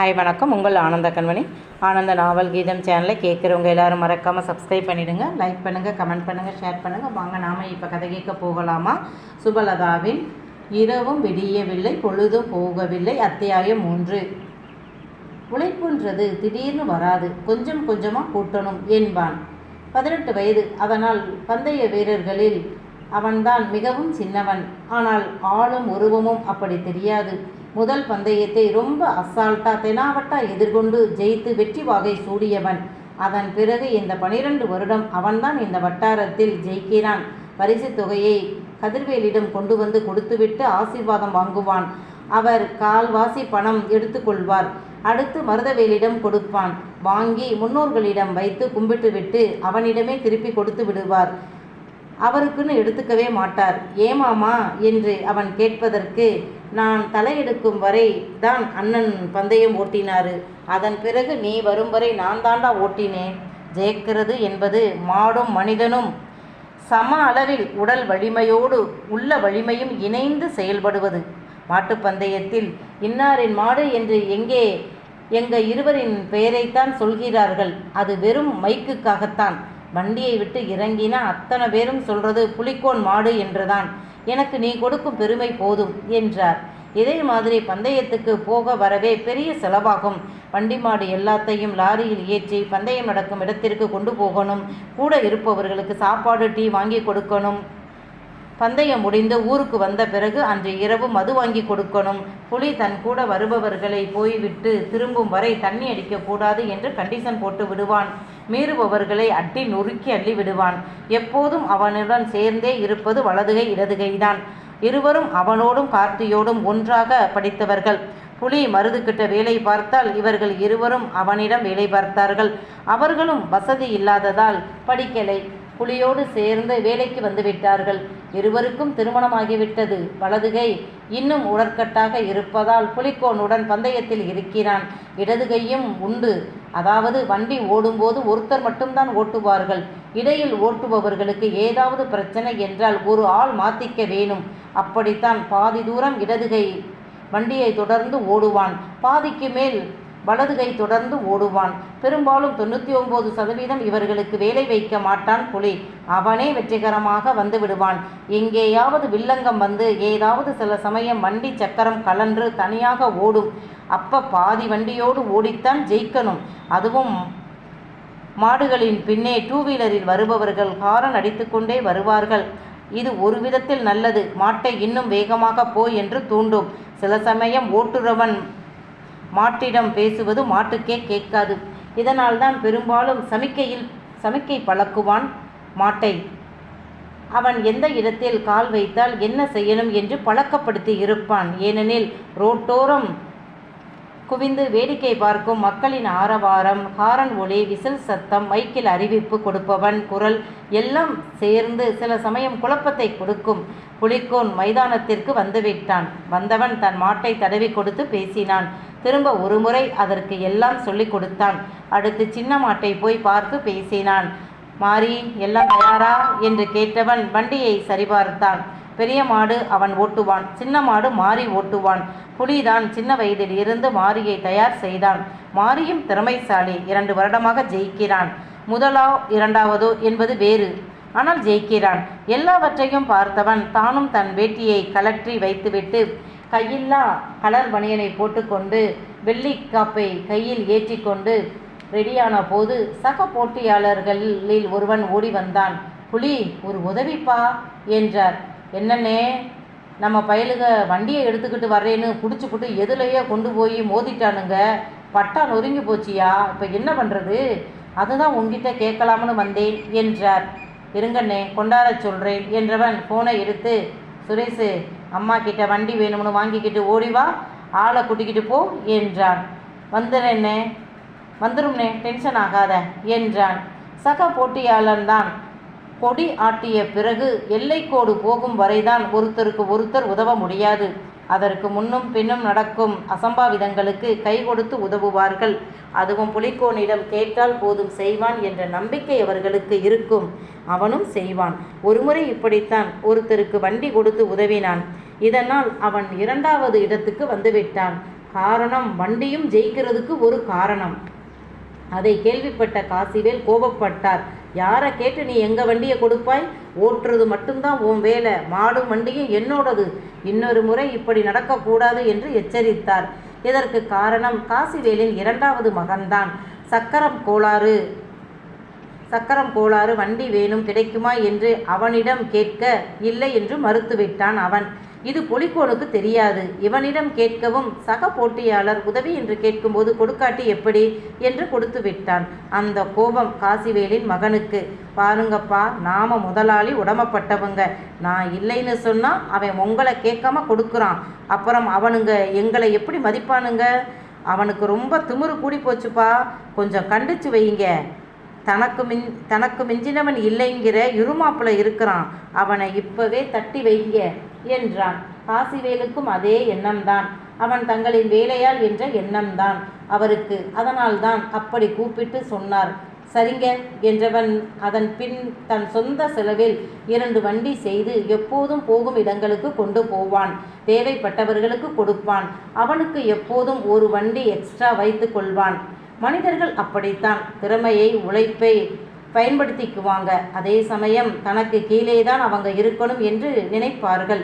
Hi வணக்கம். உங்கள் ஆனந்த கண்மணி. ஆனந்த நாவல் கீதம் சேனலை கேட்குறவங்க எல்லாரும் மறக்காமல் சப்ஸ்கிரைப் பண்ணிவிடுங்க லைக் பண்ணுங்கள் கமெண்ட் பண்ணுங்கள் ஷேர் பண்ணுங்கள் வாங்க நாம் இப்போ கதை கேட்க போகலாமா? சுபலதாவின் இரவும் விடியவில்லை பொழுதும் போகவில்லை அத்தியாயம் மூன்று. உழைப்புன்றது திடீர்னு வராது கொஞ்சம் கொஞ்சமாக கூட்டணும் என்பான். பதினெட்டு வயது. அதனால் பந்தய வீரர்களில் அவன்தான் மிகவும் சின்னவன். ஆனால் ஆளும் உருவமும் அப்படி தெரியாது. முதல் பந்தயத்தை ரொம்ப அசால்ட்டா தெனாவட்டா எதிர்கொண்டு ஜெயித்து வெற்றி வாகை சூடியவன். அதன் பிறகு இந்த பனிரெண்டு வருடம் அவன்தான் இந்த வட்டாரத்தில் ஜெயிக்கிறான். பரிசு தொகையை கதிர்வேலிடம் கொண்டு வந்து கொடுத்துவிட்டு ஆசீர்வாதம் வாங்குவான். அவர் கால்வாசி பணம் எடுத்துக்கொள்வார். அடுத்து மருதவேலிடம் கொடுப்பான். வாங்கி முன்னோர்களிடம் வைத்து கும்பிட்டுவிட்டு அவனிடமே திருப்பி கொடுத்து விடுவார். அவருக்குன்னு எடுத்துக்கவே மாட்டார். ஏமாமா என்று அவன் கேட்பதற்கு நான் தலையெடுக்கும் வரை தான் அண்ணன் பந்தயம் ஓட்டினாரு. அதன் பிறகு நீ வரும் வரை நான் தாண்டா ஓட்டினேன். ஜெயிக்கிறது என்பது மாடும் மனிதனும் சம அளவில் உடல் வலிமையோடு உள்ள வலிமையும் இணைந்து செயல்படுவது. மாட்டுப்பந்தயத்தில் இன்னாரின் மாடு என்று எங்கே எங்க இருவரின் பெயரைத்தான் சொல்கிறார்கள். அது வெறும் மைக்குக்காகத்தான். வண்டியை விட்டு இறங்கினா அத்தனை பேரும் சொல்றது புலிக்கோன் மாடு என்றுதான். எனக்கு நீ கொடுக்கும் பெருமை போதும் என்றார். இதே மாதிரி பந்தயத்துக்கு போக வரவே பெரிய செலவாகும். வண்டி மாடு எல்லாத்தையும் லாரியில் ஏற்றி பந்தயம் நடக்கும் இடத்திற்கு கொண்டு போகணும். கூட இருப்பவர்களுக்கு சாப்பாடு டீ வாங்கி கொடுக்கணும். பந்தயம் முடிந்து ஊருக்கு வந்த பிறகு அன்று இரவு மது வாங்கி கொடுக்கணும். புலி தன் கூட வருபவர்களை போய்விட்டு திரும்பும் வரை தண்ணி அடிக்கக்கூடாது என்று கண்டிஷன் போட்டு விடுவான். மீறுபவர்களை அட்டி நொறுக்கி அள்ளி விடுவான். எப்போதும் அவனுடன் சேர்ந்தே இருப்பது வலதுகை இடதுகைதான் இருவரும் அவனோடும் கார்த்தியோடும் ஒன்றாக படித்தவர்கள். புலி மருதுகிட்ட வேலை பார்த்தால் இவர்கள் இருவரும் அவனிடம் வேலை பார்த்தார்கள். அவர்களும் வசதி இல்லாததால் படிக்கலை. புலியோடு சேர்ந்து வேலைக்கு வந்து விட்டார்கள். இருவருக்கும் திருமணமாகிவிட்டது. வலதுகை இன்னும் உடற்கட்டாக இருப்பதால் புலிக்கோனுடன் பந்தயத்தில் இருக்கிறான். இடதுகையும் உண்டு. அதாவது வண்டி ஓடும்போது ஒருத்தர் மட்டும்தான் ஓட்டுவார்கள். இடையில் ஓட்டுபவர்களுக்கு ஏதாவது பிரச்சனை என்றால் ஒரு ஆள் மாத்திக்க வேணும். அப்படித்தான் பாதி தூரம் இடதுகை வண்டியை தொடர்ந்து ஓடுவான். பாதிக்கு மேல் வலது கை தொடர்ந்து ஓடுவான். பெரும்பாலும் தொண்ணூற்றி ஒம்பது சதவீதம் இவர்களுக்கு வேலை வைக்க மாட்டான் புலி. அவனே வெற்றிகரமாக வந்து விடுவான். எங்கேயாவது வில்லங்கம் வந்து ஏதாவது சில சமயம் வண்டி சக்கரம் கலன்று தனியாக ஓடும். அப்ப பாதி வண்டியோடு ஓடித்தான் ஜெயிக்கணும். அதுவும் மாடுகளின் பின்னே டூ வீலரில் வருபவர்கள் ஹாரன் அடித்துக்கொண்டே வருவார்கள். இது ஒரு விதத்தில் நல்லது. மாட்டை இன்னும் வேகமாக போய் என்று தூண்டும். சில சமயம் ஓட்டுறவன் மாட்டிடம் பேசுவது மாட்டுக்கே கேட்காது. இதனால்தான் பெரும்பாலும் சமிக்கையில் சமிக்கை பழக்குவான் மாட்டை. அவன் எந்த இடத்தில் கால் வைத்தால் என்ன செய்யணும் என்று பழக்கப்படுத்தி இருப்பான். ஏனெனில் ரோட்டோரம் குவிந்து வேடிக்கை பார்க்கும் மக்களின் ஆரவாரம் ஹாரன் ஒளி விசில் சத்தம் மைக்கில் அறிவிப்பு கொடுப்பவன் குரல் எல்லாம் சேர்ந்து சில சமயம் குழப்பத்தை கொடுக்கும். புலிக்கோன் மைதானத்திற்கு வந்துவிட்டான். வந்தவன் தன் மாட்டை தடவி கொடுத்து பேசினான். திரும்ப ஒருமுறை அதற்கு எல்லாம் சொல்லிக் கொடுத்தான். அடுத்து சின்ன மாட்டை போய் பார்த்து பேசினான். மாறி எல்லாம் தயாரா? என்று கேட்டவன் வண்டியை சரிபார்த்தான். பெரிய மாடு அவன் ஓட்டுவான். சின்ன மாடு மாறி ஓட்டுவான். புலிதான் சின்ன வயதில் இருந்து மாரியை தயார் செய்தான். மாரியும் திறமைசாலி. இரண்டு வருடமாக ஜெயிக்கிறான். முதலோ இரண்டாவதோ என்பது வேறு. ஆனால் ஜெயிக்கிறான். எல்லாவற்றையும் பார்த்தவன் தானும் தன் வேட்டியை கலற்றி வைத்துவிட்டு கையில்லா கலர் பனியனை போட்டுக்கொண்டு வெள்ளி காப்பை கையில் ஏற்றிக்கொண்டு ரெடியான போது சக போட்டியாளர்களில் ஒருவன் ஓடி வந்தான். புலி ஒரு உதவிப்பா? என்றார். என்னன்னே நம்ம பயலுக வண்டியை எடுத்துக்கிட்டு வர்றேன்னு பிடிச்சிப்புட்டு எதுலையோ கொண்டு போய் மோதிட்டானுங்க. பட்டா நொறுங்கி போச்சியா? இப்போ என்ன பண்ணுறது அதுதான் உங்ககிட்ட கேட்கலாம்னு வந்தேன் என்றார். இருங்கண்ணே கொண்டாட சொல்கிறேன் என்றவன் ஃபோனை எடுத்து சுரேஷு அம்மா கிட்ட வண்டி வேணும்னு வாங்கிக்கிட்டு ஓடி வா ஆளை கூட்டிக்கிட்டு போ என்றான். வந்துடுறேண்ணே வந்துடும்னே டென்ஷன் ஆகாத என்றான். சக போட்டியாளன் தான். கொடி ஆட்டிய பிறகு எல்லைக்கோடு போகும் வரைதான் ஒருத்தருக்கு ஒருத்தர் உதவ முடியாது. அதற்கு முன்னும் பின்னும் நடக்கும் அசம்பாவிதங்களுக்கு கை கொடுத்து உதவுவார்கள். அதுவும் புலிக்கோனிடம் கேட்டால் போதும் செய்வான் என்ற நம்பிக்கை அவர்களுக்கு இருக்கும். அவனும் செய்வான். ஒருமுறை இப்படித்தான் ஒருத்தருக்கு வண்டி கொடுத்து உதவினான். இதனால் அவன் இரண்டாவது இடத்துக்கு வந்துவிட்டான். காரணம் வண்டியும் ஜெயிக்கிறதுக்கு ஒரு காரணம். அதை கேள்விப்பட்ட காசிவேல் கோபப்பட்டார். யாரை கேட்டு நீ எங்கள் வண்டியை கொடுப்பாய்? ஓட்டுறது மட்டும்தான் உன் வேலை. மாடும் வண்டியும் என்னோடது. இன்னொரு முறை இப்படி நடக்கக்கூடாது என்று எச்சரித்தார். இதற்கு காரணம் காசிவேலின் இரண்டாவது மகன்தான். சக்கரம் கோளாறு. சக்கரம் கோளாறு வண்டி வேணும் கிடைக்குமா என்று அவனிடம் கேட்க இல்லை என்று மறுத்துவிட்டான் அவன். இது பொலிக்கோனுக்கு தெரியாது. இவனிடம் கேட்கவும் சக போட்டியாளர் உதவி என்று கேட்கும்போது கொடுக்காட்டி எப்படி? என்று கொடுத்து விட்டான். அந்த கோபம் காசிவேலின் மகனுக்கு பாருங்கப்பா நாம முதலாளி உடமப்பட்டவங்க. நான் இல்லைன்னு சொன்னா அவன் உங்களை கேட்காம கொடுக்குறான். அப்புறம் அவனுங்க எங்களை எப்படி மதிப்பானுங்க? அவனுக்கு ரொம்ப திமிரு கூடி போச்சுப்பா. கொஞ்சம் கண்டிச்சு வைங்க தனக்கு மின் தனக்கு மிஞ்சினவன் இல்லைங்கிற இருமாப்பில் இருக்கிறான். அவனை இப்பவே தட்டி வைங்க என்றான். காசிவேலுக்கும் அதே எண்ணம்தான். அவன் தங்களின் வேலையால் என்ற எண்ணம்தான். அவருக்கு அதனால்தான் அப்படி கூப்பிட்டு சொன்னார். சரிங்க என்றவன் அதன் பின் தன் சொந்த செலவில் இரண்டு வண்டி செய்து எப்போதும் போகும் இடங்களுக்கு கொண்டு போவான். தேவைப்பட்டவர்களுக்கு கொடுப்பான். அவனுக்கு எப்போதும் ஒரு வண்டி எக்ஸ்ட்ரா வைத்து கொள்வான். மனிதர்கள் அப்படித்தான். திறமையை உழைப்பை பயன்படுத்திக்குவாங்க. அதே சமயம் தனக்கு கீழே தான் அவங்க இருக்கணும் என்று நினைப்பார்கள்.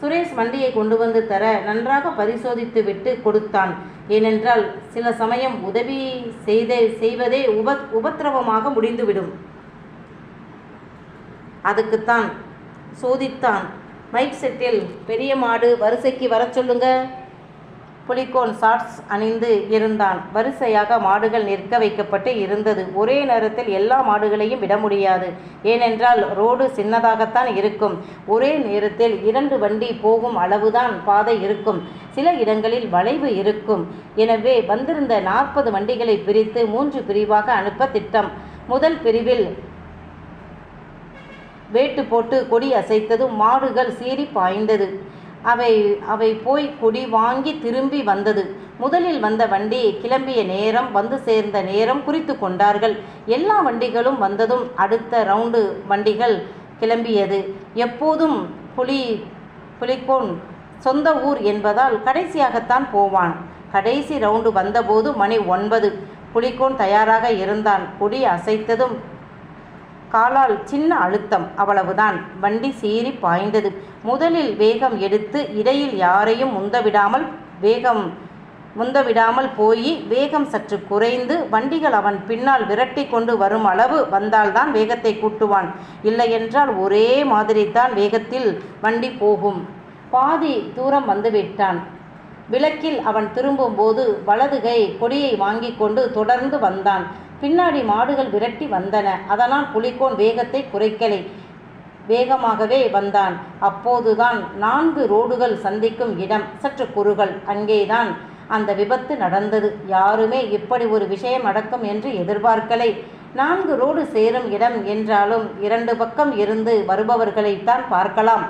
சுரேஷ் வண்டியை கொண்டு வந்து தர நன்றாக பரிசோதித்து விட்டு கொடுத்தான். ஏனென்றால் சில சமயம் உதவி செய்த செய்வதே உப உபத்திரவமாக முடிந்துவிடும். அதுக்குத்தான் சோதித்தான். மைக் செட்டில் பெரிய மாடு வரிசைக்கு வர சொல்லுங்க. புலிகோன் ஷார்ட்ஸ் அணிந்து இருந்தான். வரிசையாக மாடுகள் நிற்க வைக்கப்பட்டு இருந்தது. ஒரே நேரத்தில் எல்லா மாடுகளையும் விட முடியாது. ஏனென்றால் ரோடு சின்னதாகத்தான் இருக்கும். ஒரே நேரத்தில் இரண்டு வண்டி போகும் அளவுதான் பாதை இருக்கும். சில இடங்களில் வளைவு இருக்கும். எனவே வந்திருந்த நாற்பது வண்டிகளை பிரித்து மூன்று பிரிவாக அனுப்ப திட்டம். முதல் பிரிவில் வேட்டு போட்டு கொடி அசைத்ததும் மாடுகள் சீறி பாய்ந்தது. அவை அவை போய் குடி வாங்கி திரும்பி வந்தது. முதலில் வந்த வண்டி கிளம்பிய நேரம் வந்து சேர்ந்த நேரம் குறித்து கொண்டார்கள். எல்லா வண்டிகளும் வந்ததும் அடுத்த ரவுண்டு வண்டிகள் கிளம்பியது. எப்போதும் புலி புலிக்கோன் சொந்த ஊர் என்பதால் கடைசியாகத்தான் போவான். கடைசி ரவுண்டு வந்தபோது மணி ஒன்பது. புலிக்கோன் தயாராக இருந்தான். கொடி அசைத்ததும் காலால் சின்ன அழுத்தம் அவ்வளவுதான். வண்டி சீறி பாய்ந்தது. முதலில் வேகம் எடுத்து இடையில் யாரையும் முந்தவிடாமல் வேகம் முந்தவிடாமல் போய் வேகம் சற்று குறைந்து வண்டிகள் அவன் பின்னால் விரட்டி கொண்டு வரும் அளவு வந்தால்தான் வேகத்தை கூட்டுவான். இல்லையென்றால் ஒரே மாதிரி தான் வேகத்தில் வண்டி போகும். பாதி தூரம் வந்துவிட்டான். விளக்கில் அவன் திரும்பும்போது வலதுகை கொடியை வாங்கி கொண்டு தொடர்ந்து வந்தான். பின்னாடி மாடுகள் விரட்டி வந்தன. அதனால் புலிகோன் வேகத்தை குறைக்கலை. வேகமாகவே வந்தான். அப்போதுதான் நான்கு ரோடுகள் சந்திக்கும் இடம். சற்று குறுகள் அங்கேதான் அந்த விபத்து நடந்தது. யாருமே இப்படி ஒரு விஷயம் நடக்கும் என்று எதிர்பார்க்கலை. நான்கு ரோடு சேரும் இடம் என்றாலும் இரண்டு பக்கம் இருந்து வருபவர்களைத்தான் பார்க்கலாம்.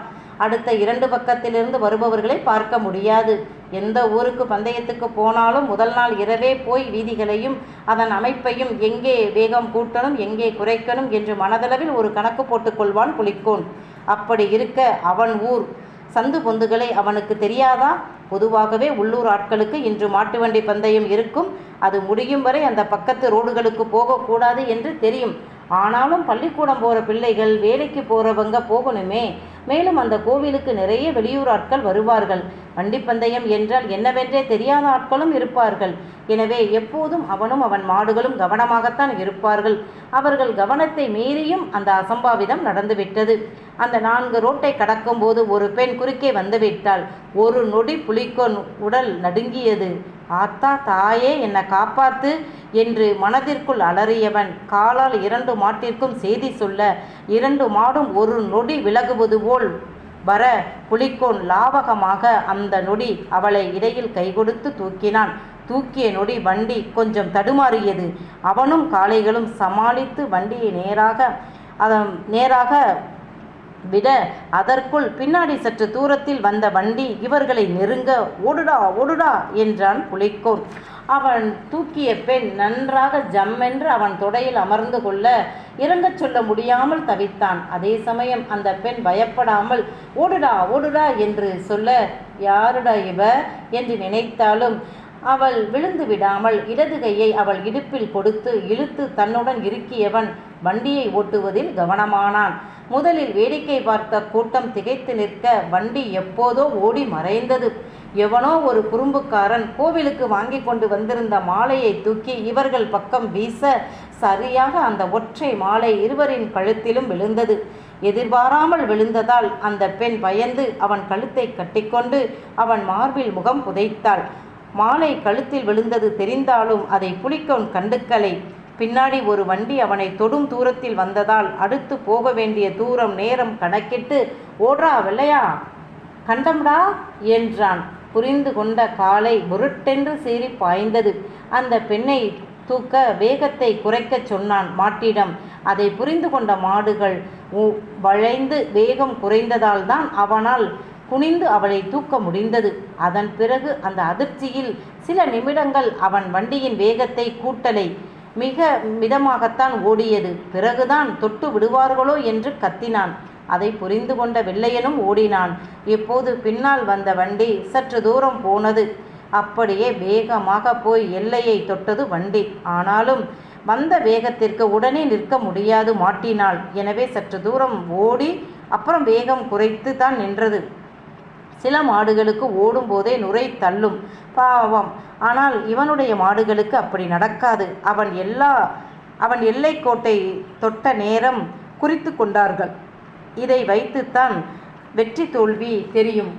அடுத்த இரண்டு பக்கத்திலிருந்து வருபவர்களை பார்க்க முடியாது. எந்த ஊருக்கு பந்தயத்துக்கு போனாலும் முதல் நாள் இரவே போய் வீதிகளையும் அதன் அமைப்பையும் எங்கே வேகம் கூட்டணும் எங்கே குறைக்கணும் என்று மனதளவில் ஒரு கணக்கு போட்டுக்கொள்வான் புலிக்கோன். அப்படி இருக்க அவன் ஊர். சந்து பொந்துகளை அவனுக்கு தெரியாதா? பொதுவாகவே உள்ளூர் ஆட்களுக்கு இன்று மாட்டு வண்டி பந்தயம் இருக்கும். அது முடியும் வரை அந்த பக்கத்து ரோடுகளுக்கு போகக்கூடாது என்று தெரியும். ஆனாலும் பள்ளிக்கூடம் போகிற பிள்ளைகள் வேலைக்கு போகிறவங்க போகணுமே. மேலும் அந்த கோவிலுக்கு நிறைய வெளியூர் ஆட்கள் வருவார்கள். வண்டிப்பந்தயம் என்றால் என்னவென்றே தெரியாத ஆட்களும் இருப்பார்கள். எனவே எப்போதும் அவனும் அவன் மாடுகளும் கவனமாகத்தான் இருப்பார்கள். அவர்கள் கவனத்தை மீறியும் அந்த அசம்பாவிதம் நடந்துவிட்டது. அந்த நான்கு ரோட்டை கடக்கும்போது ஒரு பெண் குறுக்கே வந்துவிட்டாள் ஒரு நொடி புலிக்கொன் உடல் நடுங்கியது. ஆத்தா தாயே என்னை காப்பாத்து என்று மனதிற்குள் அலறியவன். காலால் இரண்டு மாட்டிற்கும் செய்தி சொல்ல இரண்டு மாடும் ஒரு நொடி விலகுவது போல். வர புலிக்கோன் லாவகமாக அந்த நொடி அவளை இடையில் கைகொடுத்து தூக்கினான். தூக்கிய நொடி வண்டி கொஞ்சம் தடுமாறியது. அவனும் காளைகளும் சமாளித்து வண்டியை நேராக அதன் நேராக விட அதற்குள் பின்னாடி சற்று தூரத்தில் வந்த வண்டி இவர்களை நெருங்க ஓடுடா ஓடுடா என்றான் புலிக்கோன் அவன் தூக்கிய பெண் நன்றாக ஜம்மென்று அவன் தொடையில் அமர்ந்து கொள்ள இறங்கச் சொல்ல முடியாமல் தவித்தான். அதே சமயம் அந்த பெண் பயப்படாமல் ஓடுடா ஓடுடா என்று சொல்ல யாருடா இவ? என்று நினைத்தாலும் அவள் விழுந்து விடாமல் இடது கையை அவள் இடுப்பில் கொடுத்து இழுத்து தன்னுடன் இருக்கியவன் வண்டியை ஓட்டுவதில் கவனமானான். முதலில் வேடிக்கை பார்த்த கூட்டம் திகைத்து நிற்க வண்டி எப்போதோ ஓடி மறைந்தது. எவனோ ஒரு குறும்புக்காரன் கோவிலுக்கு வாங்கி கொண்டு வந்திருந்த மாலையை தூக்கி இவர்கள் பக்கம் வீச சரியாக அந்த ஒற்றை மாலை இருவரின் கழுத்திலும் விழுந்தது. எதிர்பாராமல் விழுந்ததால் அந்த பெண் பயந்து அவன் கழுத்தை கட்டிக்கொண்டு அவன் மார்பில் முகம் புதைத்தாள். மாலை கழுத்தில் விழுந்தது தெரிந்தாலும் அதை புலிக்கோன் கண்டுக்கலை. பின்னாடி ஒரு வண்டி அவனை தொடும் தூரத்தில் வந்ததால் அடுத்து போக வேண்டிய தூரம் நேரம் கணக்கிட்டு ஓடுறா வெள்ளையா? கண்டம்டா? என்றான். புரிந்து கொண்ட காலை முருட்டென்று சீறி பாய்ந்தது. அந்த பெண்ணை தூக்க வேகத்தை குறைக்கச் சொன்னான் மாட்டிடம். அதை புரிந்து கொண்ட மாடுகள் உ- வளைந்து வேகம் குறைந்ததால் தான் அவனால் குனிந்து அவளை தூக்க முடிந்தது. அதன் பிறகு அந்த அதிர்ச்சியில் சில நிமிடங்கள் அவன் வண்டியின் வேகத்தை கூட்டலை மிக மிதமாகத்தான் ஓடியது. பிறகுதான் தொட்டு விடுவார்களோ என்று கத்தினான். அதை புரிந்து கொண்ட வெள்ளையனும் ஓடினான். இப்போது பின்னால் வந்த வண்டி சற்று தூரம் போனது. அப்படியே வேகமாக போய் எல்லையை தொட்டது வண்டி. ஆனாலும் வந்த வேகத்திற்கு உடனே நிற்க முடியாது மாட்டினாள். எனவே சற்று தூரம் ஓடி அப்புறம் வேகம் குறைத்து தான் நின்றது. சில மாடுகளுக்கு ஓடும்போதே நுரை தள்ளும். பாவம். ஆனால் இவனுடைய மாடுகளுக்கு அப்படி நடக்காது. அவன் எல்லா அவன் எல்லைக்கோட்டை தொட்ட நேரம் குறித்து கொண்டார்கள். இதை வைத்துத்தான் வெற்றி தோல்வி தெரியும்.